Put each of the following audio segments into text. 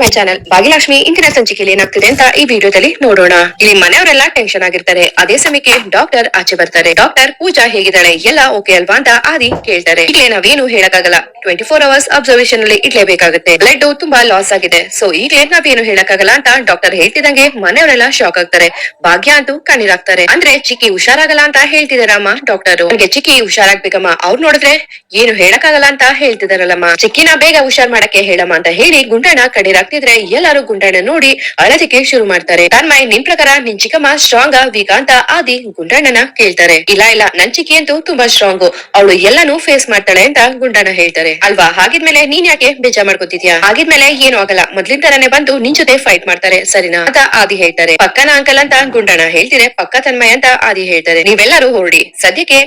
My channel Bhagyalakshmi ಇಂದಿನ ಸಂಚಿಕೆಯಲ್ಲಿ ಏನಾಗ್ತಿದೆ ಅಂತ ಈ ವಿಡಿಯೋದಲ್ಲಿ ನೋಡೋಣ. ಇಲ್ಲಿ ಮನೆಯವರೆಲ್ಲ ಟೆನ್ಷನ್ ಆಗಿರ್ತಾರೆ. ಅದೇ ಸಮಯಕ್ಕೆ ಡಾಕ್ಟರ್ ಆಚೆ ಬರ್ತಾರೆ. ಡಾಕ್ಟರ್ ಪೂಜಾ ಹೇಗಿದ್ದಾಳೆ? ಎಲ್ಲ ಓಕೆ ಅಲ್ವಾ ಅಂತ ಆದಿ ಕೇಳ್ತಾರೆ. ಇಲ್ಲಿ ನಾವೇನು ಹೇಳಕ್ಕಾಗಲ್ಲ. ಟ್ವೆಂಟಿ ಫೋರ್ ಅವರ್ಸ್ ಅಬ್ಸರ್ವೇಷನ್ ಅಲ್ಲಿ ಇಡ್ಲೇಬೇಕಾಗುತ್ತೆ. ಬ್ಲಡ್ ತುಂಬಾ ಲಾಸ್ ಆಗಿದೆ. ಸೊ ಈಗಲೇ ನಾವೇನು ಹೇಳಕ್ಕಾಗಲ್ಲ ಅಂತ ಡಾಕ್ಟರ್ ಹೇಳ್ತಿದಂಗೆ ಮನೆಯವರೆಲ್ಲ ಶಾಕ್ ಆಗ್ತಾರೆ. ಭಾಗ್ಯ ಅಂತೂ ಕಣ್ಣೀರಾಗ್ತಾರೆ ಅಂದ್ರೆ ಚಿಕ್ಕಿ ಹುಷಾರಾಗಲ್ಲ ಅಂತ ಹೇಳ್ತಿದಾರಮ್ಮ ಡಾಕ್ಟರ್ ನನಗೆ ಚಿಕ್ಕಿ ಹುಷಾರಾಗ್ಬೇಕಮ್ಮ. ಅವ್ರು ನೋಡಿದ್ರೆ ಏನು ಹೇಳಕ್ಕಾಗಲ್ಲ ಅಂತ ಹೇಳ್ತಿದಾರಲ್ಲಮ್ಮ. ಚಿಕ್ಕಿನ ಬೇಗ ಹುಷಾರ್ ಮಾಡಕ್ಕೆ ಹೇಳಮ್ಮ ಅಂತ ಹೇಳಿ ಗುಂಡಣ್ಣ ಕಣ್ಣೀರಾಗ್ತಿದ್ರೆ ಎಲ್ಲರೂ ಗುಂಡಣ್ಣ ನೋಡಿ ಅಳದಿಕ್ಕೆ ಶುರು ಮಾಡ್ತಾರೆ. ತನ್ಮಯ್ ನಿನ್ ಪ್ರಕಾರ ನಿನ್ ಚಿಕ್ಕಮ್ಮ ಸ್ಟ್ರಾಂಗ್ ವೀಕ್ ಅಂತ ಆದಿ ಗುಂಡಣ್ಣನ ಕೇಳ್ತಾರೆ. ಇಲ್ಲ ಇಲ್ಲ, ನನ್ ಚಿಕ್ಕಿ ಅಂತೂ ತುಂಬಾ ಸ್ಟ್ರಾಂಗ್ ಅವಳು ಎಲ್ಲಾನು ಫೇಸ್ ಮಾಡ್ತಾಳೆ ಅಂತ ಗುಂಡಣ್ಣ ಹೇಳ್ತಾರೆ. ಅಲ್ವಾ? ಹಾಗಿದ್ಮೇಲೆ ನೀನ್ ಯಾಕೆ ಬೇಜಾರ್ ಮಾಡ್ಕೊತಿದ್ಯಾ? ಹಾಗಿದ್ಮೇಲೆ ಏನು ಆಗಲ್ಲ. ಮೊದ್ಲಿನ ತರನೇ ಬಂದು ನಿನ್ ಜೊತೆ ಫೈಟ್ ಮಾಡ್ತಾರೆ. ಸರಿನಾ? ಅಂತ ಆದಿ ಹೇಳ್ತಾರೆ. ಪಕ್ಕನ ಅಂಕಲ್ ಅಂತ ಗುಂಡಣ್ಣ ಹೇಳ್ತಿದ್ರೆ ಪಕ್ಕ ತನ್ಮಯ್ ಅಂತ ಆದಿ ಹೇಳ್ತಾರೆ. ನೀವೆಲ್ಲರೂ ಹೊರಡಿ. ಸದ್ಯಕ್ಕೆ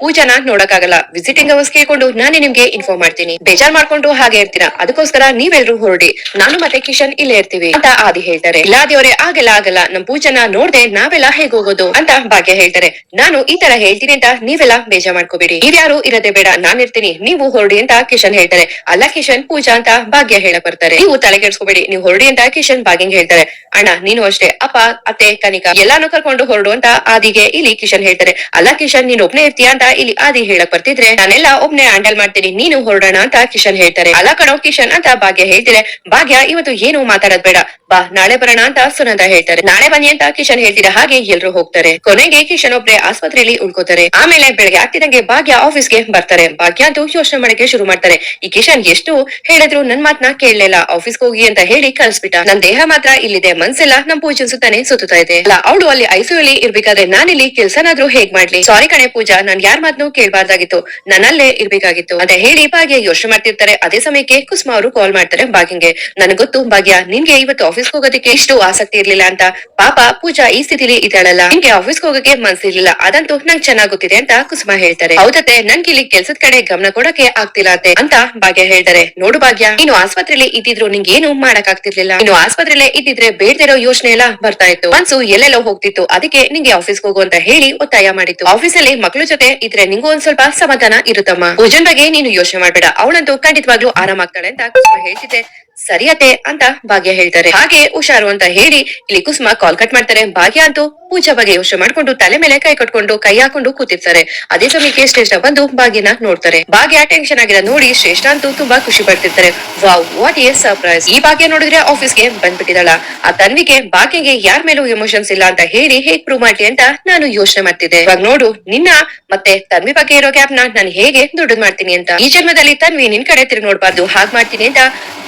ಪೂಜಾನ ನೋಡಕ್ಕಾಗಲ್ಲ. ವಿಸಿಟಿಂಗ್ ಅವರ್ಸ್ ಕೇಳ್ಕೊಂಡು ನಾನೇ ನಿಮ್ಗೆ ಇನ್ಫಾರ್ಮ್ ಮಾಡ್ತೀನಿ. ಬೇಜಾರ್ ಮಾಡ್ಕೊಂಡು ಹಾಗೆ ಇರ್ತೀರಾ? ಅದಕ್ಕೋಸ್ಕರ ನೀವೆಲ್ರೂ ಹೊರಡಿ. ನಾನು ಮತ್ತೆ ಕಿಶನ್ ಇಲ್ಲೇ ಇರ್ತೀವಿ ಅಂತ ಆದಿ ಹೇಳ್ತಾರೆ. ಇಲ್ಲ ಆದಿಯವರೇ ಆಗಲ್ಲ. ಆಗಲ್ಲ ನಮ್ ಪೂಜಾನ ನೋಡ್ದೆ ನಾವೆಲ್ಲ ಹೇಗ್ ಹೋಗೋದು ಅಂತ ಭಾಗ್ಯ ಹೇಳ್ತಾರೆ. ನಾನು ಈ ತರ ಹೇಳ್ತೀನಿ ಅಂತ ನೀವೆಲ್ಲ ಬೇಜಾರ್ ಮಾಡ್ಕೋಬೇಡಿ. ನೀವ್ಯಾರು ಇರದೆ ಬೇಡ. ನಾನ್ ಇರ್ತೀನಿ. ನೀವು ಹೊರಡಿ ಅಂತ ಕಿಶನ್ ಹೇಳ್ತಾರೆ. ಅಲ್ಲ ಕಿಶನ್, ಪೂಜಾ ಅಂತ ಭಾಗ್ಯ ಹೇಳ ಬರ್ತಾರೆ ನೀವು ತಲೆ ಕೆಡ್ಸ್ಕೋಬೇಡಿ ನೀವು ಹೊರಡಿ ಅಂತ ಕಿಶನ್ ಭಾಗ್ಯಂಗ್ ಹೇಳ್ತಾರೆ. ಅಣ್ಣ, ನೀನು ಅಷ್ಟೇ. ಅಪ್ಪ, ಅತ್ತೆ, ಕನಿಕಾ ಎಲ್ಲಾನು ಕರ್ಕೊಂಡು ಹೊರಡು ಅಂತ ಆದಿಗೆ ಇಲ್ಲಿ ಕಿಶನ್ ಹೇಳ್ತಾರೆ. ಅಲ್ಲ ಕಿಶನ್, ನೀನ್ ಒಬ್ನೇ ಇರ್ತೀಯಾ ಅಂತ ಇಲ್ಲಿ ಆದಿ ಹೇಳಕ್ ಬರ್ತಿದ್ರೆ, ನಾನೆಲ್ಲ ಒಬ್ನೆ ಹ್ಯಾಂಡಲ್ ಮಾಡ್ತೀನಿ, ನೀನು ಹೊರಡೋಣ ಅಂತ ಕಿಶನ್ ಹೇಳ್ತಾರೆ. ಅಲ್ಲ ಕಣೋ ಕಿಶನ್ ಅಂತ ಭಾಗ್ಯ ಹೇಳ್ತಿದ್ರೆ ಭಾಗ್ಯ, ಇವತ್ತು ಏನು ಮಾತಾಡೋದ್ ಬೇಡ. ಬಾ, ನಾಳೆ ಬರೋಣ ಅಂತ ಸುನಂದ ಹೇಳ್ತಾರೆ. ನಾಳೆ ಬನ್ನಿ ಅಂತ ಕಿಶನ್ ಹೇಳ್ತಿರ ಹಾಗೆ ಎಲ್ರು ಹೋಗ್ತಾರೆ. ಕೊನೆಗೆ ಕಿಶನ್ ಒಬ್ರೆ ಆಸ್ಪತ್ರೆಯಲ್ಲಿ ಉಳ್ಕೋತಾರೆ. ಆಮೇಲೆ ಬೆಳಗ್ಗೆ ಆಗ್ತಿದಂಗೆ ಭಾಗ್ಯ ಆಫೀಸ್ಗೆ ಬರ್ತಾರೆ. ಭಾಗ್ಯ ಅಂತೂ ಯೋಚನೆ ಮಾಡಕ್ಕೆ ಶುರು ಮಾಡ್ತಾರೆ. ಈ ಕಿಶನ್ ಎಷ್ಟು ಹೇಳಿದ್ರು ನನ್ ಮಾತ್ನ ಕೇಳಲಿಲ್ಲ. ಆಫೀಸ್ಗೆ ಹೋಗಿ ಅಂತ ಹೇಳಿ ಕಳ್ಸ್ಬಿಟ್ಟ. ನನ್ ದೇಹ ಮಾತ್ರ ಇಲ್ಲಿದೆ. ಮನ್ಸೆಲ್ಲ ನಮ್ ಪೂಜನ್ ಸುತ್ತಾನೆ ಸುತ್ತಾ ಇದೆ. ಅಲ್ಲ, ಅವಳು ಅಲ್ಲಿ ಐಸಿಯು ಅಲ್ಲಿ ಇರ್ಬೇಕಾದ್ರೆ ನಾನಿಲ್ಲಿ ಕೆಲ್ಸನಾದ್ರೂ ಹೇಗ್ ಮಾಡ್ಲಿ? ಸಾರಿ ಕಣೆ ಪೂಜಾ, ನಾನ್ ಯಾರ್ ಮಾತ್ನು ಕೇಳ್ಬಾರ್ದಾಗಿತ್ತು. ನನ್ನಲ್ಲೇ ಇರ್ಬೇಕಾಗಿತ್ತು. ಅಂತ ಹೇಳಿ ಭಾಗ್ಯ ಯೋಚನೆ ಮಾಡ್ತಿರ್ತಾರೆ. ಅದೇ ಸಮಯಕ್ಕೆ ಕುಸ್ಮಾ ಅವರು ಕಾಲ್ ಮಾಡ್ತಾರೆ ಭಾಗ್ಯಂಗೆ. ನನ್ಗೊತ್ತು ಭಾಗ್ಯ, ನಿನ್ಗೆ ಇವತ್ತು ಆಫೀಸ್ ಹೋಗೋದಕ್ಕೆ ಇಷ್ಟು ಆಸಕ್ತಿ ಇರ್ಲಿಲ್ಲ ಅಂತ ಪಾಪ ಪೂಜಾ ಈ ಸ್ಥಿತಿಲಿ ಇದ್ದಾಳಲ್ಲ. ನಿಮ್ಗೆ ಆಫೀಸ್ ಹೋಗಕ್ಕೆ ಮನ್ಸಿರ್ಲಿಲ್ಲ. ಅದಂತೂ ನಂಗ್ ಚೆನ್ನಾಗುತ್ತಿದೆ ಅಂತ ಕುಸುಮ ಹೇಳ್ತಾರೆ. ಹೌದತ್ತೆ ನನ್ಗೆ ಇಲ್ಲಿ ಕೆಲ್ಸದ ಕಡೆ ಗಮನ ಕೊಡಕ್ಕೆ ಆಗ್ತಿಲ್ಲ ಅಂತೆ ಅಂತ ಭಾಗ್ಯ ಹೇಳ್ತಾರೆ. ನೋಡು ಭಾಗ್ಯ, ನೀನು ಆಸ್ಪತ್ರೆಯಲ್ಲಿ ಇದ್ದಿದ್ರು ನಿಂಗೆ ಏನು ಮಾಡಕ್ ಆಗ್ತಿರ್ಲಿಲ್ಲ ನೀನು ಆಸ್ಪತ್ರೆಯಲ್ಲೇ ಇದ್ದಿದ್ರೆ ಬೇಡದಿರೋ ಯೋಚನೆ ಎಲ್ಲ ಬರ್ತಾ ಇತ್ತು. ಮನ್ಸು ಎಲ್ಲೆಲ್ಲೋ ಹೋಗ್ತಿತ್ತು. ಅದಕ್ಕೆ ನಿಂಗೆ ಆಫೀಸ್ ಹೋಗು ಅಂತ ಹೇಳಿ ಒತ್ತಾಯ ಮಾಡಿತ್ತು. ಆಫೀಸಲ್ಲಿ ಮಕ್ಳು ಜೊತೆ ಇದ್ರೆ ನಿಂಗೂ ಒಂದ್ ಸ್ವಲ್ಪ ಸಮಾಧಾನ ಇರುತ್ತಮ್ಮ. ಭೋಜನ್ ಬಗ್ಗೆ ನೀನು ಯೋಚನೆ ಮಾಡ್ಬೇಡ. ಅವಳಂತೂ ಖಂಡಿತವಾಗ್ಲೂ ಆರಾಮಾಗ್ತಾಳೆ ಅಂತ ಹೇಳ್ತಿದ್ದೆ. ಸರಿಯತೆ ಅಂತ ಭಾಗ್ಯ ಹೇಳ್ತಾರೆ. ಹಾಗೆ ಹುಷಾರು ಅಂತ ಹೇಳಿ ಇಲ್ಲಿ ಕುಸುಮ ಕಾಲ್ ಕಟ್ ಮಾಡ್ತಾರೆ. ಭಾಗ್ಯ ಅಂತೂ ಪೂಜಾ ಬಗ್ಗೆ ಯೋಚನೆ ಮಾಡ್ಕೊಂಡು ತಲೆ ಮೇಲೆ ಕೈ ಕಟ್ಕೊಂಡು ಕೈ ಹಾಕೊಂಡು ಕೂತಿರ್ತಾರೆ. ಅದೇ ಸಮಯಕ್ಕೆ ಶ್ರೇಷ್ಠ ಬಂದು ಭಾಗ್ಯನ ನೋಡ್ತಾರೆ. ಭಾಗ್ಯ ಟೆನ್ಷನ್ ಆಗಿರೋ ನೋಡಿ ಶ್ರೇಷ್ಠ ಅಂತೂ ತುಂಬಾ ಖುಷಿ ಪಡ್ತಿರ್ತಾರೆ. ವಾವ್ ವಾಟ್ ಎ ಸರ್ಪ್ರೈಸ್ ಈ ಭಾಗ್ಯ ನೋಡಿದ್ರೆ ಆಫೀಸ್ಗೆ ಬಂದ್ಬಿಟ್ಟಿದಾಳ ಆ ತನ್ವಿಗೆ ಭಾಗ್ಯಗೆ ಯಾರ ಮೇಲೂ ಎಮೋಷನ್ಸ್ ಇಲ್ಲ ಅಂತ ಹೇಳಿ ಹೇಗ್ ಪ್ರೂವ್ ಮಾಡ್ಲಿ ಅಂತ ನಾನು ಯೋಚನೆ ಮಾಡ್ತಿದ್ದೆ. ಇವಾಗ ನೋಡು, ನಿನ್ನ ಮತ್ತೆ ತನ್ವಿ ಬಗ್ಗೆ ಇರೋ ಗ್ಯಾಪ್ನ ನಾನು ಹೇಗೆ ದುಡ್ಡು ಮಾಡ್ತೀನಿ ಅಂತ. ಈ ಜನ್ಮದಲ್ಲಿ ತನ್ವಿ ನಿನ್ ಕಡೆ ತಿರುಗಿ ನೋಡ್ಬಾರ್ದು. ಹಾಗ್ ಮಾಡ್ತೀನಿ ಅಂತ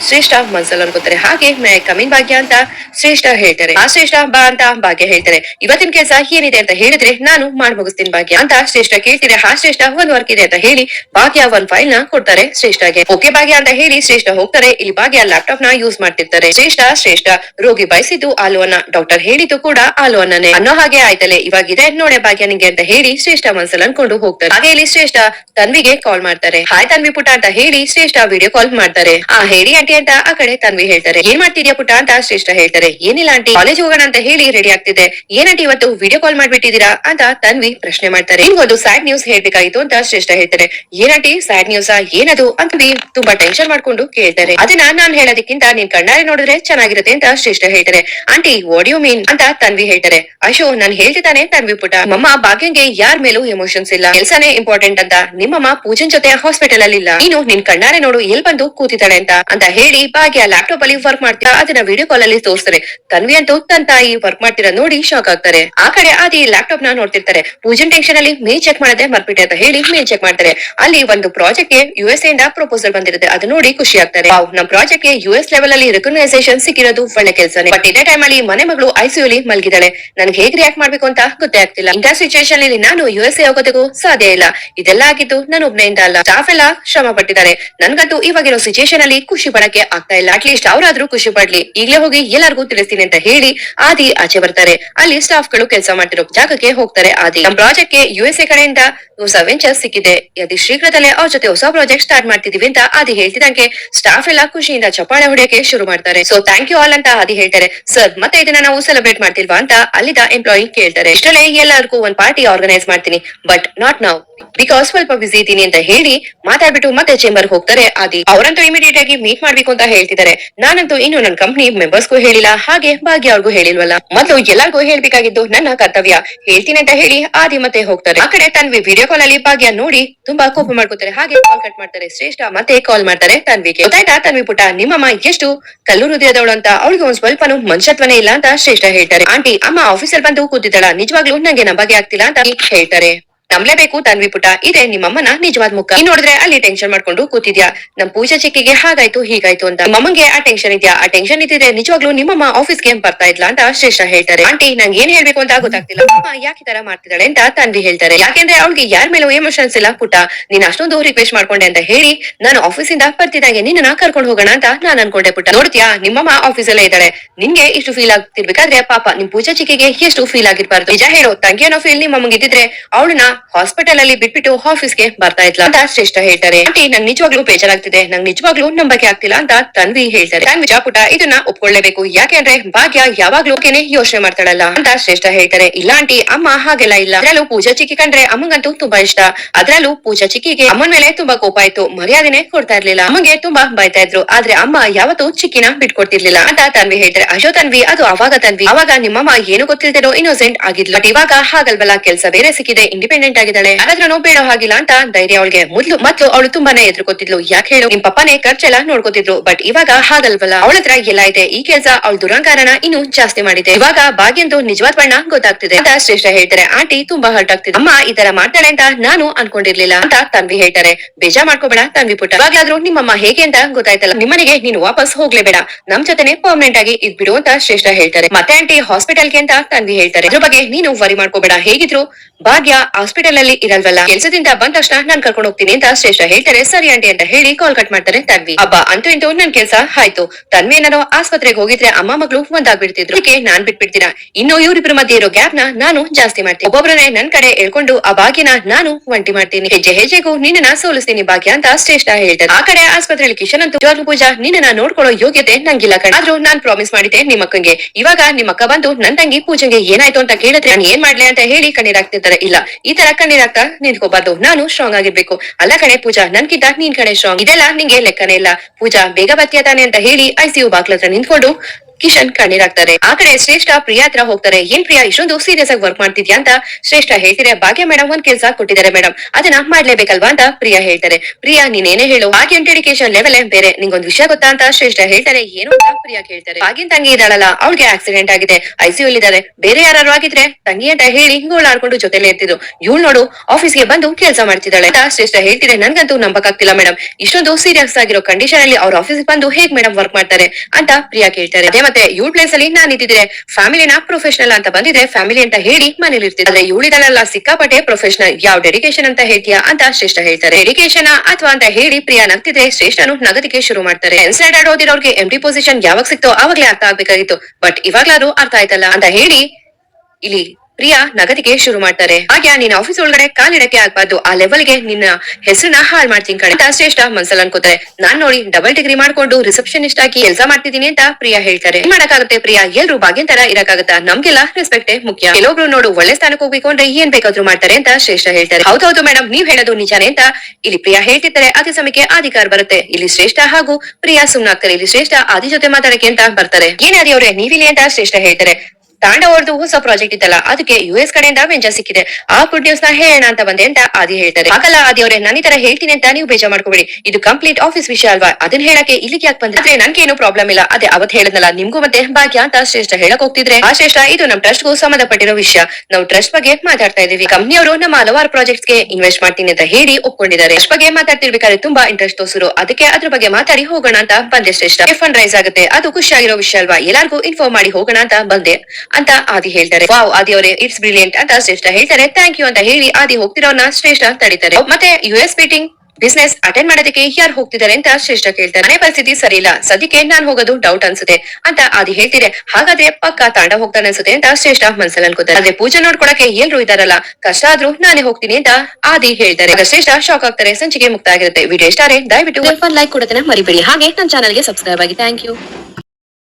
ಶ್ರೇಷ್ಠ ಮನ್ಸಲ್ಲಿ ಅನ್ಕೋತಾರೆ. ಹಾಗೆ ಮೇ ಕಮಿಂಗ್ ಭಾಗ್ಯ ಅಂತ ಶ್ರೇಷ್ಠ ಹೇಳ್ತಾರೆ. ಆ ಶ್ರೇಷ್ಠ ಬಾ ಅಂತ ಭಾಗ್ಯ ಹೇಳ್ತಾರೆ. ಇವತ್ತಿನ ಕೆಲಸ ಏನಿದೆ ಅಂತ ಹೇಳಿದ್ರೆ ನಾನು ಮಾಡ್ ಮುಗಿಸ್ತೀನಿ ಭಾಗ್ಯ ಅಂತ ಶ್ರೇಷ್ಠ ಕೇಳ್ತಿದ್ರೆ ಆ ಶ್ರೇಷ್ಠ ಒಂದ್ ವರ್ಕ್ ಇದೆ ಅಂತ ಹೇಳಿ ಭಾಗ್ಯ ಒಂದ್ ಫೈಲ್ನ ಕೊಡ್ತಾರೆ ಶ್ರೇಷ್ಠಗೆ. ಓಕೆ ಭಾಗ್ಯ ಅಂತ ಹೇಳಿ ಶ್ರೇಷ್ಠ ಹೋಗ್ತಾರೆ. ಇಲ್ಲಿ ಭಾಗ್ಯ ಲ್ಯಾಪ್ಟಾಪ್ನ ಯೂಸ್ ಮಾಡ್ತಿರ್ತಾರೆ. ಶ್ರೇಷ್ಠ ಶ್ರೇಷ್ಠ ರೋಗಿ ಬಯಸಿದ್ದು ಆಲೋನ ಡಾಕ್ಟರ್ ಹೇಳಿದ್ದು ಕೂಡ ಆಲು ಅನ್ನನೇ. ಅನ್ನೋ ಹಾಗೆ ಆಯ್ತಲೆ. ಇವಾಗಿದೆ ನೋಡೆ ಭಾಗ್ಯ ನಿಂಗೆ ಅಂತ ಹೇಳಿ ಶ್ರೇಷ್ಠ ಮನ್ಸಲ್ ಅನ್ಕೊಂಡು ಹೋಗ್ತಾರೆ. ಹಾಗೆ ಇಲ್ಲಿ ಶ್ರೇಷ್ಠ ತನ್ವಿಗೆ ಕಾಲ್ ಮಾಡ್ತಾರೆ. ಹಾಯ್ ತನ್ವಿ ಪುಟ ಅಂತ ಹೇಳಿ ಶ್ರೇಷ್ಠ ವಿಡಿಯೋ ಕಾಲ್ ಮಾಡ್ತಾರೆ. ಆ ಹೇಳಿ ಆಂಟಿ ಅಂತ ಆ ಕಡೆ ತನ್ವಿ ಹೇಳ್ತಾರೆ. ಏನ್ ಮಾಡ್ತಿದ್ಯಾ ಪುಟ ಅಂತ ಶ್ರೇಷ್ಠ ಹೇಳ್ತಾರೆ. ಏನಿಲ್ಲ ಆಂಟಿ ಕಾಲೇಜ್ ಹೋಗೋಣ ಅಂತ ಹೇಳಿ ರೆಡಿ ಆಗ್ತಿದೆ ಏನಂಟಿ ಇವತ್ತು ವಿಡಿಯೋ ಕಾಲ್ ಮಾಡ್ಬಿಟ್ಟಿದೀರಾ ಅಂತ ತನ್ವಿ ಪ್ರಶ್ನೆ ಮಾಡ್ತಾರೆ. ಒಂದು ಸ್ಯಾಡ್ ನ್ಯೂಸ್ ಹೇಳ್ಬೇಕಾಗಿತ್ತು? ಅಂತ ಶ್ರೇಷ್ಠ ಹೇಳ್ತಾರೆ. ಏನಂಟಿ ಸ್ಯಾಡ್ ನ್ಯೂಸ್ ಏನದು? ಅಂತ ತುಂಬಾ ಟೆನ್ಷನ್ ಮಾಡ್ಕೊಂಡು ಕೇಳ್ತಾರೆ. ಅದನ್ನ ನಾನ್ ಹೇಳೋದಕ್ಕಿಂತ ನೀನ್ ಕಣ್ಣಾರೆ ನೋಡಿದ್ರೆ ಚೆನ್ನಾಗಿರುತ್ತೆ ಅಂತ ಶ್ರೇಷ್ಠ ಹೇಳ್ತಾರೆ. ಆಂಟಿ ವಾಟ್ ಯು ಮೀನ್ ಅಂತ ತನ್ವಿ ಹೇಳ್ತಾರೆ. ಅಶೋ, ನಾನ್ ಹೇಳ್ತಿದ್ದಾನೆ ತನ್ವಿ ಪುಟ ಮಮ್ಮ ಭಾಗ್ಯಂಗೆ ಯಾರ್ ಮೇಲೂ ಎಮೋಷನ್ಸ್ ಇಲ್ಲ. ಕೆಲ್ಸನೇ ಇಂಪಾರ್ಟೆಂಟ್ ಅಂತ. ನಿಮ್ಮಮ್ಮ ಪೂಜನ್ ಜೊತೆ ಹಾಸ್ಪಿಟಲ್ ಅಲ್ಲಿ ಇಲ್ಲ ನೀನು ನಿನ್ ಕಣ್ಣಾರೆ ನೋಡು, ಎಲ್ ಬಂದು ಕೂತಿದ್ದಾಳೆ ಅಂತ ಅಂತ ಹೇಳಿ ಭಾಗ್ಯ ಲ್ಯಾಪ್ಟಾಪ್ ಅಲ್ಲಿ ವರ್ಕ್ ಮಾಡ್ತೀರಾ? ಅದನ್ನ ವಿಡಿಯೋ ಕಾಲ್ ಅಲ್ಲಿ ತೋರಿಸ್ತಾರೆ ತನ್ವಿ ಅಂತೂ ತನ್ ತಾಯಿ ವರ್ಕ್ ಮಾಡ್ತಿರೋ ನೋಡಿ ಶಾಕ್ ಆಗ್ತಾರೆ. ಆ ಕಡೆ ಆದಿ ಲ್ಯಾಪ್ಟಾಪ್ನ ನೋಡ್ತಿರ್ತಾರೆ. ಪೂಜನ್ ಟೆನ್ಷನ್ ಅಲ್ಲಿ ಮೇಲ್ ಚೆಕ್ ಮಾಡದೆ ಮರ್ಬಿಟ್ಟೆ ಅಂತ ಹೇಳಿ ಮೇಲ್ ಚೆಕ್ ಮಾಡ್ತಾರೆ. ಅಲ್ಲಿ ಒಂದು ಪ್ರಾಜೆಕ್ಟ್ಗೆ ಯು ಎಸ್ ಇಂದ ಪ್ರಪೋಸಲ್ ಬಂದಿರುತ್ತೆ. ಅದು ನೋಡಿ ಖುಷಿ ಆಗ್ತಾರೆ. ನಮ್ ಪ್ರಾಜೆಕ್ಟ್ಗೆ ಯು ಎಸ್ ಲೆವೆಲ್ ಅಲ್ಲಿ ರೆಕಗ್ನೈಸೇಷನ್ ಸಿಕ್ಕಿರೋದು ಒಳ್ಳೆ ಕೆಲಸನೇ. ಬಟ್ ಇದೇ ಟೈಮ್ ಅಲ್ಲಿ ಮನೆ ಮಗಳು ಐಸಿಯು ಅಲ್ಲಿ ಮಲಗಿದಾಳೆ ನನ್ಗೆ ಹೇಗ್ ರಿಯಾಕ್ಟ್ ಮಾಡ್ಬೇಕು ಅಂತ ಗೊತ್ತೇ ಆಗ್ತಿಲ್ಲ. ಇಂಥ ಸಿಚುಯೇಷನ್ ಅಲ್ಲಿ ನಾನು ಯು ಎಸ್ ಎ ಸಾಧ್ಯ ಇಲ್ಲ. ಇದೆಲ್ಲ ಆಗಿದ್ದು ನಾನು ಒಬ್ನೆಯಿಂದ ಅಲ್ಲ. ಸ್ಟಾಫ್ ಎಲ್ಲ ಶ್ರಮ ಪಟ್ಟಿದ್ದಾರೆ ನನ್ಗಂತೂ ಇವಾಗಿರೋ ಸಿಚುವೇಶನ್ ಅಲ್ಲಿ ಖುಷಿ ಪಡಕ್ಕೆ ಆಗ್ತಾ ಇಲ್ಲ. ಅಟ್ಲೀಸ್ಟ್ ಅವರಾದ್ರೂ ಖುಷಿ ಪಡ್ಲಿ. ಈಗಲೇ ಹೋಗಿ ಎಲ್ಲರಿಗೂ ತಿಳಿಸ್ತೀನಿ ಅಂತ ಹೇಳಿ ಆದಿ ಆಚೆ ಬರ್ತಾರೆ. ಅಲ್ಲಿ ಸ್ಟಾಫ್ಗಳು ಕೆಲಸ ಮಾಡ್ತಿರೋ ಜಾಗಕ್ಕೆ ಹೋಗ್ತಾರೆ ಆದಿ. ನಮ್ ಪ್ರಾಜೆಕ್ಟ್ಗೆ ಯು ಎಸ್ ಎ ಕಡೆಯಿಂದ ಹೊಸ ವೆಂಚರ್ ಸಿಕ್ಕಿದೆ. ಅತಿ ಶೀಘ್ರದಲ್ಲೇ ಅವ್ರ ಜೊತೆ ಹೊಸ ಪ್ರಾಜೆಕ್ಟ್ ಸ್ಟಾರ್ಟ್ ಮಾಡ್ತಿದೀವಿ ಅಂತ ಆದಿ ಹೇಳ್ತಿದಂಗೆ ಸ್ಟಾಫ್ ಎಲ್ಲ ಖುಷಿಯಿಂದ ಚಪ್ಪಾಳೆ ಹೊಡೆಯಕ್ಕೆ ಶುರು ಮಾಡ್ತಾರೆ. ಸೊ ಥ್ಯಾಂಕ್ ಯು ಆಲ್ ಅಂತ ಆದಿ ಹೇಳ್ತಾರೆ. ಸರ್ ಮತ್ತೆ ಇದನ್ನ ನಾವು ಸೆಲೆಬ್ರೇಟ್ ಮಾಡ್ತಿಲ್ವಾ ಅಂತ ಅಲ್ಲಿದ್ದ ಎಂಪ್ಲಾಯಿ ಕೇಳ್ತಾರೆ. ಇಷ್ಟಲ್ಲೇ ಎಲ್ಲರಿಗೂ ಒಂದ್ ಪಾರ್ಟಿ ಆರ್ಗನೈಸ್ ಮಾಡ್ತೀನಿ. ಬಟ್ ನಾಟ್ ನಾವು ಬಿಕಾಸ್ ಸ್ವಲ್ಪ ಬಿಸಿ ಇದ್ದೀನಿ ಅಂತ ಹೇಳಿ ಮಾತಾಡ್ಬಿಟ್ಟು ಮತ್ತೆ ಚೇಂಬರ್ ಹೋಗ್ತಾರೆ. ಆದಿ ಅವರಂತೂ ಇಮಿಡಿಯೇಟ್ ಆಗಿ ಮೀಟ್ ಮಾಡ್ಬೇಕು ಅಂತ ಹೇಳ್ತಿದ್ದಾರೆ. ನಾನಂತೂ ಇನ್ನು ನನ್ನ ಕಂಪ್ನಿ ಮೆಂಬರ್ಸ್ಗೂ ಹೇಳಿಲ್ಲ. ಹಾಗೆ ಭಾಗ್ಯ ಅವ್ರಿಗೂ ಹೇಳಿಲ್ವಲ್ಲ. ಮೊದಲು ಎಲ್ಲರಿಗೂ ಹೇಳ್ಬೇಕಾಗಿದ್ದು ನನ್ನ ಕರ್ತವ್ಯ. ಹೇಳ್ತೀನಿ ಅಂತ ಹೇಳಿ ಆದಿ ಮತ್ತೆ ಹೋಗ್ತಾರೆ. ಆ ಕಡೆ ತನ್ವಿ ವಿಡಿಯೋ ಕಾಲ್ ಅಲ್ಲಿ ಭಾಗ್ಯ ನೋಡಿ ತುಂಬಾ ಕೋಪ ಮಾಡ್ಕೋತಾರೆ. ಹಾಗೆ ಕಾಲ್ ಕಟ್ ಮಾಡ್ತಾರೆ. ಶ್ರೇಷ್ಠ ಮತ್ತೆ ಕಾಲ್ ಮಾಡ್ತಾರೆ ತನ್ವಿಗೆ. ಗೊತ್ತಾಯ್ತಾ ತನ್ವಿ ಪುಟ ನಿಮ್ಮಮ್ಮ ಎಷ್ಟು ಕಲ್ಲು ಹೃದಯದವಳು ಅಂತ. ಅವಳಿಗೆ ಒಂದ್ ಸ್ವಲ್ಪನೂ ಮನುಷ್ಯತ್ವನೇ ಇಲ್ಲ ಅಂತ ಶ್ರೇಷ್ಠ ಹೇಳ್ತಾರೆ. ಆಂಟಿ, ಅಮ್ಮ ಆಫೀಸರ್ ಬಂದು ಕೂತಿದ್ದಾಳ. ನಿಜವಾಗ್ಲೂ ನಂಗೆ ನಂಬಗೆ ಆಗ್ತಿಲ್ಲ ಅಂತ ಹೇಳ್ತಾರೆ. ನಂಬ್ಲೇಬೇಕು ತನ್ವಿ ಪುಟ. ಇದೆ ನಿಮ್ಮಮ್ಮನ ನಿಜವಾದ ಮುಖ. ಇನ್ ನೋಡಿದ್ರೆ ಅಲ್ಲಿ ಟೆನ್ಷನ್ ಮಾಡ್ಕೊಂಡು ಕೂತಿದ್ಯಾ? ನಮ್ ಪೂಜಾ ಚಿಕ್ಕಿಗೆ ಹಾಗಾಯ್ತು, ಹೀಗಾಯ್ತು ಅಂತ. ನಿಮ್ಮಮ್ಮಂಗೆ ಆ ಟೆನ್ಷನ್ ಇದೆಯಾ? ಆ ಟೆನ್ಷನ್ ಇದ್ದಿದ್ರೆ ನಿಜವಾಗ್ಲೂ ನಿಮ್ಮಮ್ಮ ಆಫೀಸ್ಗೆ ಬರ್ತಾ ಇದ್ಲಾ ಅಂತ ಶ್ರೇಷ್ಠ ಹೇಳ್ತಾರೆ. ಆಂಟಿ, ನಂಗೆ ಏನ್ ಹೇಳ್ಬೇಕು ಅಂತ ಗೊತ್ತಾಗ್ತಿಲ್ಲ. ಅಮ್ಮ ಯಾಕೆ ತರ ಮಾಡ್ತಿದ್ದಾಳೆ ಅಂತ ತನ್ವಿ ಹೇಳ್ತಾರೆ. ಯಾಕೆಂದ್ರೆ ಅವಳಿಗೆ ಯಾರ ಮೇಲೂ ಎಮೋಷನ್ಸ್ ಇಲ್ಲ ಪುಟ. ನೀನ್ ಅಷ್ಟೊಂದು ರಿಕ್ವೆಸ್ಟ್ ಮಾಡ್ಕೊಂಡೆ ಅಂತ ಹೇಳಿ ನಾನು ಆಫೀಸ್ ಇಂದ ಬರ್ತಿದ್ದಾಗೆ ನಿನ್ನ ಕರ್ಕೊಂಡು ಹೋಗೋಣ ಅಂತ ನಾನು ಅನ್ಕೊಂಡೆ ಪುಟ. ನೋಡ್ತೀಯಾ? ನಿಮ್ಮಮ್ಮ ಆಫೀಸಲ್ಲೇ ಇದ್ದಾಳೆ. ನಿನ್ಗೆ ಇಷ್ಟು ಫೀಲ್ ಆಗ್ತಿರ್ಬೇಕಾದ್ರೆ ಪಾಪ ನಿಮ್ ಪೂಜಾ ಚಿಕ್ಕಿಗೆ ಎಷ್ಟು ಫೀಲ್ ಆಗಿರ್ಬಾರ್ದು. ನಿಜ ಹೇಳೋ ತಂಗಿ ಅನ್ನೋ ಫೀಲ್ ನಿಮ್ಮಮ್ಮಗೆ ಇದ್ದಿದ್ರೆ ಅವಳನ್ನ ಹಾಸ್ಪಿಟಲ್ ಅಲ್ಲಿ ಬಿಟ್ಬಿಟ್ಟು ಆಫೀಸ್ಗೆ ಬರ್ತಾ ಇದ್ಲ ಅಂತ ಶ್ರೇಷ್ಠ ಹೇಳ್ತಾರೆ. ಆಂಟಿ, ನಂಗ್ ನಿಜವಾಗ್ಲೂ ಬೇಜಾರಾಗ್ತಿದೆ. ನಂಗೆ ನಿಜವಾಗ್ಲೂ ನಂಬಕ್ಕೆ ಆಗ್ತಿಲ್ಲ ಅಂತ ತನ್ವಿ ಹೇಳ್ತಾರೆ. ತನ್ವಿ ಜಾಪುಟ ಇದನ್ನ ಒಪ್ಕೊಳ್ಳೇಬೇಕು. ಯಾಕೆಂದ್ರೆ ಭಾಗ್ಯ ಯಾವಾಗ್ಲೂ ಯೋಚನೆ ಮಾಡ್ತಾಳಲ್ಲ ಅಂತ ಶ್ರೇಷ್ಠ ಹೇಳ್ತಾರೆ. ಇಲ್ಲ ಆಂಟಿ, ಅಮ್ಮ ಹಾಗೆಲ್ಲ ಇಲ್ಲ. ಅದ್ರಲ್ಲೂ ಪೂಜಾ ಚಿಕ್ಕಿ ಕಂಡ್ರೆ ಅಮ್ಮಂಗಂತೂ ತುಂಬಾ ಇಷ್ಟ. ಅದ್ರಲ್ಲೂ ಪೂಜಾ ಚಿಕ್ಕಿಗೆ ಅಮ್ಮನ ಮೇಲೆ ತುಂಬಾ ಕೋಪ ಆಯ್ತು ಮರ್ಯಾದೆನೆ ಕೊಡ್ತಾ ಇರ್ಲಿಲ್ಲ. ಅಮ್ಮಗೆ ತುಂಬಾ ಬೈತಾ ಇದ್ರು. ಆದ್ರೆ ಅಮ್ಮ ಯಾವತ್ತೂ ಚಿಕ್ಕಿನ ಬಿಟ್ಕೊಡ್ತಿರ್ಲಿಲ್ಲ ಅಂತ ತನ್ವಿ ಹೇಳ್ತಾರೆ. ಅಶೋ ತನ್ವಿ, ಅದು ಅವಾಗ ತನ್ವಿ. ಅವಾಗ ನಿಮ್ಮಮ್ಮ ಏನು ಗೊತ್ತಿಲ್ದೇನೋ ಇನ್ನೋಸೆಂಟ್ ಆಗಿದ್ಲು. ಬಟ್ ಇವಾಗ ಹಾಗಲ್ವಲ್ಲ, ಕೆಲಸ ಬೇರೆ ಸಿಕ್ಕಿದೆ ಇಂಡಿಪೆಂಡೆಂಟ್ ಆಗಿದ್ದಾಳೆ. ಯಾರಾದ್ರೂ ಬೇಡ ಹಾಗಿಲ್ಲ ಅಂತ ಧೈರ್ಯ ಅವಳಿಗೆ. ಮೊದ್ಲು ಮತ್ತು ಅವಳು ತುಂಬಾನೇ ಎದುರ್ಕೊತಿದ್ಲು. ಯಾಕೆ ಹೇಳು? ನಿಮ್ ಪಪ್ಪನೇ ಖರ್ಚೆಲ್ಲ ನೋಡ್ಕೋತಿದ್ರು. ಬಟ್ ಇವಾಗ ಹಾಗಲ್ವಲ್ಲ? ಅವಳ ಹತ್ರ ಎಲ್ಲ ಇದೆ. ಈ ಕೆಲಸ ಅವಳ ದುರಂಕಾರನ ಇನ್ನು ಜಾಸ್ತಿ ಮಾಡಿದೆ. ಇವಾಗ ಭಾಗ್ಯಂದು ನಿಜವಾದ ಬಣ್ಣ ಗೊತ್ತಾಗ್ತಿದೆ ಅಂತ ಶ್ರೇಷ್ಠ ಹೇಳ್ತಾರೆ. ಆಂಟಿ ತುಂಬಾ ಹರ್ಟ್ ಆಗ್ತಿದೆ ಅಮ್ಮ ಈ ತರ ಮಾಡ್ತಾಳೆ ಅಂತ ನಾನು ಅನ್ಕೊಂಡಿರ್ಲಿಲ್ಲ ಅಂತ ತನ್ವಿ ಹೇಳ್ತಾರೆ. ಬೇಜಾ ಮಾಡ್ಕೋಬೇಡ ತನ್ವಿ ಪುಟ್ಟ. ಇವಾಗ್ಲಾದ್ರೂ ನಿಮ್ಮಮ್ಮ ಹೇಗೆ ಅಂತ ಗೊತ್ತಾಯ್ತಲ್ಲ. ನಿಮ್ಮನೆಗೆ ನೀನು ವಾಪಸ್ ಹೋಗ್ಲೇಬೇಡ. ನಮ್ ಜೊತೆನೆ ಪರ್ಮನೆಂಟ್ ಆಗಿ ಇದ್ಬಿಡು ಅಂತ ಶ್ರೇಷ್ಠ ಹೇಳ್ತಾರೆ. ಮತ್ತೆ ಆಂಟಿ ಹಾಸ್ಪಿಟಲ್ಗೆ ಅಂತ ತನ್ವಿ ಹೇಳ್ತಾರೆ. ಇದ್ರ ಬಗ್ಗೆ ನೀನು ವರಿ ಮಾಡ್ಕೋಬೇಡ. ಹೇಗಿದ್ರು? ಭಾಗ್ಯ ಹಾಸ್ಪಿಟಲ್ ಅಲ್ಲಿ ಇರಲ್ವಲ್ಲ? ಕೆಲಸದಿಂದ ಬಂದ ತಕ್ಷಣ ನಾನ್ ಕರ್ಕೊಂಡು ಹೋಗ್ತೀನಿ ಅಂತ ಶ್ರೇಷ್ಠ ಹೇಳ್ತಾರೆ. ಸರಿ ಆಂಟಿ ಅಂತ ಹೇಳಿ ಕಾಲ್ ಕಟ್ ಮಾಡ್ತಾರೆ ತನ್ವಿ. ಹಬ್ಬ ಅಂತೂ ಇಂತೂ ನನ್ ಕೆಲಸ. ಆಯ್ತು. ತನ್ವಿ ಏನಾರೋ ಆಸ್ಪತ್ರೆಗೆ ಹೋಗಿದ್ರೆ ಅಮ್ಮ ಮಗಳು ಒಂದಾಗ್ಬಿಡ್ತಿದ್ರು. ಅದಕ್ಕೆ ನಾನ್ ಬಿಟ್ಬಿಡ್ತೀರಾ ಇನ್ನು ಇವ್ರಿಬ್ರ ಮಧ್ಯೆ ಇರೋ ಗ್ಯಾಪ್ನ ನಾನು ಜಾಸ್ತಿ ಮಾಡ್ತೀನಿ. ಒಬ್ಬೊಬ್ಬರನ್ನೇ ನನ್ ಕಡೆ ಹೇಳ್ಕೊಂಡು ಆ ಭಾಗ್ಯನ ನಾನು ಒಂಟಿ ಮಾಡ್ತೀನಿ. ಹೆಜ್ಜೆ ಹೆಜ್ಜೆಗೂ ನಿನ್ನ ಸೋಲಿಸ್ತೀನಿ ಭಾಗ್ಯ ಅಂತ ಶ್ರೇಷ್ಠ ಹೇಳ್ತಾರೆ. ಆ ಕಡೆ ಆಸ್ಪತ್ರೆಯಲ್ಲಿ ಕಿಶನ್ ಅಂತೂ ಜೋರ್ಲು ಪೂಜಾ ನಿನ್ನ ನೋಡ್ಕೊಳ್ಳೋ ಯೋಗ್ಯತೆ ನಂಗಿಲ್ಲ ಕಣ. ಆದ್ರೂ ನಾನ್ ಪ್ರಾಮಿಸ್ ಮಾಡಿದ್ದೆ ನಿಮ್ಮಕ್ಕಂಗೆ ಇವಾಗ ನಿಮ್ಮ ಅಕ್ಕ ಬಂದು ನನ್ ತಂಗಿ ಪೂಜೆಗೆ ಏನಾಯ್ತು ಅಂತ ಕೇಳಿದ್ರೆ ನಾನು ಏನ್ ಮಾಡ್ಲಿ ಅಂತ ಹೇಳಿ ಕಣ್ಣೀರಾಗ್ತಿರ್ತಾರೆ ಇಲ್ಲ, ಈ ತರ ಕಣ್ಣೀರಾಗ್ತಾ ನಿಂತ್ಕೋಬಾರ್ದು. ನಾನು ಸ್ಟ್ರಾಂಗ್ ಆಗಿರ್ಬೇಕು. ಅಲ್ಲ ಕಣೆ, ಪೂಜಾ, ನನ್ಕಿಂತ ನೀನ್ ಕಣೆ ಸ್ಟ್ರಾಂಗ್ ಇದೆಲ್ಲ ನಿಂಗೆ ಲೆಕ್ಕನೇ ಇಲ್ಲ. ಪೂಜಾ, ಬೇಗ ಬತ್ತಿಯ ತಾನೆ ಅಂತ ಹೇಳಿ ಐಸಿಯು ಹತ್ರ ನಿಂತ್ಕೊಂಡು ಕಿಶನ್ ಕಣ್ಣೀರಾಗ್ತಾರೆ. ಆ ಕಡೆ ಶ್ರೇಷ್ಠ ಪ್ರಿಯಾ ಹತ್ರ ಹೋಗ್ತಾರೆ. ಏನ್ ಪ್ರಿಯಾ, ಇಷ್ಟೊಂದು ಸೀರಿಯಸ್ ಆಗಿ ವರ್ಕ್ ಮಾಡ್ತಿದ್ಯಾ ಅಂತ ಶ್ರೇಷ್ಠ ಹೇಳ್ತಿದ್ರೆ ಭಾಗ್ಯ ಮೇಡಮ್ ಒಂದ್ ಕೆಲ್ಸ ಕೊಟ್ಟಿದ್ದಾರೆ ಮೇಡಮ್ ಅದನ್ನ ಮಾಡ್ಲೇಬೇಕಲ್ವಾ ಅಂತ ಪ್ರಿಯಾ ಹೇಳ್ತಾರೆ. ಪ್ರಿಯಾ, ನೀನೇನೇ ಹೇಳು. ಭಾಗ್ಯನ್ ಡೆಡಿಕೇಶನ್ ಲೆವೆಲ್ ಬೇರೆ. ನಿಂಗೊಂದ್ ವಿಷಯ ಗೊತ್ತಾ ಅಂತ ಶ್ರೇಷ್ಠ ಹೇಳ್ತಾರೆ. ಏನು ಅಂತ ಪ್ರಿಯಾ ಕೇಳ್ತಾರೆ. ಭಾಗ್ಯನ್ ತಂಗಿ ಇದ್ದಾಳಲ್ಲ, ಅವಳಿಗೆ ಆಕ್ಸಿಡೆಂಟ್ ಆಗಿದೆ. ಐಸಿಯು ಇದ್ದಾರೆ ಬೇರೆ ಯಾರು ಆಗಿದ್ರೆ ತಂಗಿ ಅಂತ ಹೇಳಿ ಗೋಳಾಡ್ಕೊಂಡು ಜೊತೆಲೇ ಇರ್ತಿದ್ರು. ಇವ್ಳು ನೋಡು ಆಫೀಸ್ಗೆ ಬಂದು ಕೆಲಸ ಮಾಡ್ತಿದ್ದಾಳೆ ಶ್ರೇಷ್ಠ ಹೇಳ್ತಿದ್ರೆ ನನ್ಗಂತೂ ನಂಬಕ್ಕಾಗ್ತಿಲ್ಲ ಮೇಡಮ್ ಇಷ್ಟೊಂದು ಸೀರಿಯಸ್ ಆಗಿರೋ ಕಂಡೀಷನ್ ಅಲ್ಲಿ ಅವ್ರ ಆಫೀಸ್ ಬಂದು ಹೇಗ್ ಮೇಡಮ್ ವರ್ಕ್ ಮಾಡ್ತಾರೆ ಅಂತ ಪ್ರಿಯಾ ಕೇಳ್ತಾರೆ. ಮತ್ತೆ ಇವಳ ಪ್ಲೇಸ್ ಅಲ್ಲಿ ನಾನ್ ಇದ್ದಿದ್ರೆ ಫ್ಯಾಮಿಲಿ ನಾ ಪ್ರೊಫೆಷನಲ್ ಅಂತ ಬಂದಿದ್ರೆ ಫ್ಯಾಮಿಲಿ ಅಂತ ಹೇಳಿ ಮನೇಲಿ ಇರ್ತಿದ್ರೆ ಇವಳಿದಲ್ಲ ಸಿಕ್ಕಾಪಟ್ಟೆ ಪ್ರೊಫೆಷನಲ್ ಯಾವ ಡೆಡಿಕೇಶನ್ ಅಂತ ಹೇಳ್ತೀಯಾ ಅಂತ ಶ್ರೇಷ್ಠ ಹೇಳ್ತಾರೆ. ಡೆಡಿಕೇಶನ್ ಅಥವಾ ಅಂತ ಹೇಳಿ ಪ್ರಿಯಾ ನಗ್ತಿದ್ರೆ ಶ್ರೇಷ್ಠನು ನಗದಿಗೆ ಶುರು ಮಾಡ್ತಾರೆ. ಸ್ಟ್ಯಾಂಡರ್ಡ್ ಓದಿರೋರ್ಗೆ ಎಂ ಡಿ ಪೊಸಿಷನ್ ಯಾವಾಗ ಸಿಕ್ತೋ ಅವಾಗ್ಲೇ ಅರ್ಥ ಆಗ್ಬೇಕಾಗಿತ್ತು. ಬಟ್ ಇವಾಗ್ಲಾರು ಅರ್ಥ ಆಯ್ತಲ್ಲ ಅಂತ ಹೇಳಿ ಇಲ್ಲಿ ಪ್ರಿಯಾ ನಗದಿಗೆ ಶುರು ಮಾಡ್ತಾರೆ. ಹಾಗೆ ನೀನ್ ಆಫೀಸ್ ಒಳಗಡೆ ಕಾಲಿಡಕ್ಕೆ ಆಗ್ಬಾರ್ದು. ಆ ಲೆವೆಲ್ಗೆ ನಿನ್ನ ಹೆಸರನ್ನ ಹಾಳ್ ಮಾಡ್ತೀನಿ ಕಡೆ ಶ್ರೇಷ್ಠ ಮನ್ಸಲ್ ಅನ್ಕೋತಾರೆ. ನಾನ್ ನೋಡಿ ಡಬಲ್ ಡಿಗ್ರಿ ಮಾಡ್ಕೊಂಡು ರಿಸೆಪ್ಷನಿಸ್ಟ್ ಆಗಿ ಕೆಲಸ ಮಾಡ್ತಿದ್ದೀನಿ ಅಂತ ಪ್ರಿಯಾ ಹೇಳ್ತಾರೆ. ಏನ್ ಮಾಡಕ್ಕಾಗುತ್ತೆ ಪ್ರಿಯಾ? ಎಲ್ರು ಭಾಗ್ಯನ್ ತರ ಇರಕ್ಕಾಗತ್ತಾ? ನಮ್ಗೆಲ್ಲ ರೆಸ್ಪೆಕ್ಟ್ ಮುಖ್ಯ. ಕೆಲವೊಬ್ರು ನೋಡು ಒಳ್ಳೆ ಸ್ಥಾನಕ್ಕೆ ಹೋಗ್ಬೇಕು ಅಂದ್ರೆ ಏನ್ ಬೇಕಾದ್ರೂ ಮಾಡ್ತಾರೆ ಅಂತ ಶ್ರೇಷ್ಠ ಹೇಳ್ತಾರೆ. ಹೌದೌದು ಮೇಡಮ್ ನೀವ್ ಹೇಳೋದು ನಿಜಾನೇ ಅಂತ ಇಲ್ಲಿ ಪ್ರಿಯಾ ಹೇಳ್ತಿದ್ದಾರೆ ಅದೇ ಸಮಯಕ್ಕೆ ಅಧಿಕಾರ ಬರುತ್ತೆ. ಇಲ್ಲಿ ಶ್ರೇಷ್ಠ ಹಾಗೂ ಪ್ರಿಯಾ ಸುಮ್ನಾಗ್ತಾರೆ. ಇಲ್ಲಿ ಶ್ರೇಷ್ಠ ಆದಿ ಜೊತೆ ಮಾತಾಡಕ್ಕೆ ಅಂತ ಬರ್ತಾರೆ. ಏನ್ ಆದಿ ಅವ್ರೆ? ನೀವಿಲ್ಲಿ ಅಂತ ಶ್ರೇಷ್ಠ ಹೇಳ್ತಾರೆ. ತಾಂಡವರ್ದು ಹೊಸ ಪ್ರಾಜೆಕ್ಟ್ ಇತ್ತಲ್ಲ, ಅದಕ್ಕೆ ಯು ಎಸ್ ಕಡೆಯಿಂದ ಬೆಂಜ ಸಿಕ್ಕಿದೆ. ಆ ಗುಡ್ ನ್ಯೂಸ್ನ ಹೇಳೋಣ ಅಂತ ಬಂದೆ ಅಂತ ಆದಿ ಹೇಳ್ತಾರೆ. ಆಗಲ್ಲ ಆದಿ ಅವರೇ ನನ್ನ ತರ ಹೇಳ್ತೀನಿ ಅಂತ ನೀವು ಬೇಜಾರ್ ಮಾಡ್ಕೋಬೇಡಿ. ಇದು ಕಂಪ್ಲೀಟ್ ಆಫೀಸ್ ವಿಷಯ ಅಲ್ವಾ? ಅದನ್ನ ಹೇಳಕ್ಕೆ ಇಲ್ಲಿಗೆ ಯಾಕೆ ಬಂದ್ರೆ? ನನ್ಗೆ ಏನು ಪ್ರಾಬ್ಲಮ್ ಇಲ್ಲ. ಅದೇ, ಅವತ್ ಹೇಳದ್ನಲ್ಲ, ನಿಮ್ಗೂ ಮತ್ತೆ ಭಾಗ್ಯ ಅಂತ ಶ್ರೇಷ್ಠ ಹೇಳಕ್ ಹೋಗ್ತಿದ್ರೆ? ಆ ಶ್ರೇಷ್ಠ, ಇದು ನಮ್ ಟ್ರಸ್ಟ್ ಗೂ ಸಂಬಂಧಪಟ್ಟಿರೋ ವಿಷಯ. ನಾವು ಟ್ರಸ್ಟ್ ಬಗ್ಗೆ ಮಾತಾಡ್ತಾ ಇದೀವಿ ಕಂಪ್ನಿಯವರು ನಮ್ಮ ಹಲವಾರು ಪ್ರಾಜೆಕ್ಟ್ಸ್ಗೆ ಇನ್ವೆಸ್ಟ್ ಮಾಡ್ತೀನಿ ಅಂತ ಹೇಳಿ ಒಪ್ಕೊಂಡಿದ್ದಾರೆ. ಟ್ರಸ್ಟ್ ಬಗ್ಗೆ ಮಾತಾಡ್ತಿರ್ಬೇಕಾದ್ರೆ ತುಂಬಾ ಇಂಟ್ರೆಸ್ಟ್ ತೋರಿಸಿರು. ಅದಕ್ಕೆ ಅದ್ರ ಬಗ್ಗೆ ಮಾತಾಡಿ ಹೋಗೋಣ ಅಂತ ಬಂದೆ ಶ್ರೇಷ್ಠ. ಫಂಡ್ ರೈಸ್ ಆಗುತ್ತೆ. ಅದು ಖುಷಿಯಾಗಿರೋ ವಿಷಯ ಅಲ್ವಾ? ಎಲ್ಲಾರ್ಗೂ ಇನ್ಫಾರ್ಮ್ ಮಾಡಿ ಹೋಗೋಣ ಅಂತ ಬಂದೆ. ಅಂತ ಆದಿ ಹೇಳ್ತಾರೆ. ವಾವ್, ಆದಿ ಅವರೇ ಇಟ್ಸ್ ಬ್ರಿಲಿಯಂಟ್ ಅಂತ ಶ್ರೇಷ್ಠ ಹೇಳ್ತಾರೆ. ಥ್ಯಾಂಕ್ ಯು ಅಂತ ಹೇಳಿ ಆದಿ ಹೋಗ್ತಿರೋನ್ನ ಶ್ರೇಷ್ಠ ತಡಿತಾರೆ. ಮತ್ತೆ U S meeting business attend ಮಾಡೋದಕ್ಕೆ ಯಾರು ಹೋಗ್ತಿದ್ದಾರೆ ಅಂತ ಶ್ರೇಷ್ಠ ಕೇಳ್ತಾರೆ. ಮನೆ ಪರಿಸ್ಥಿತಿ ಸರಿ ಇಲ್ಲ. ಸದ್ಯಕ್ಕೆ ನಾನ್ ಹೋಗೋದು ಡೌಟ್ ಅನ್ಸುತ್ತೆ ಅಂತ ಆದಿ ಹೇಳ್ತಿದೆ. ಹಾಗಾದ್ರೆ ಪಕ್ಕ ತಾಂಡ ಹೋಗ್ತಾನೆ ಅನ್ಸುತ್ತೆ ಅಂತ ಶ್ರೇಷ್ಠ ಮನಸ್ಸಲ್ಲಿ ಅನ್ಕೋತಾರೆ. ಆದ್ರೆ ಪೂಜೆ ನೋಡ್ಕೊಳಕ್ಕೆ ಎಲ್ರು ಇದಾರಲ್ಲ. ಕಷ್ಟ ಆದ್ರೂ ನಾನೇ ಹೋಗ್ತೀನಿ ಅಂತ ಆದಿ ಹೇಳ್ತಾರೆ. ಶ್ರೇಷ್ಠ ಶಾಕ್ ಆಗ್ತಾರೆ. ಸಂಚಿಕೆ ಮುಕ್ತ ಆಗಿರುತ್ತೆ ವಿಡಿಯೋ ಇಷ್ಟ ಆದ್ರೆ ದಯವಿಟ್ಟು ಲೈಕ್ ಕೊಡೋದನ್ನ ಮರಿಬೇಡಿ. ಹಾಗೆ ನನ್ನ ಚಾನಲ್ಗೆ ಸಬ್ಸ್ಕ್ರೈಬ್ ಆಗಿ. Thank you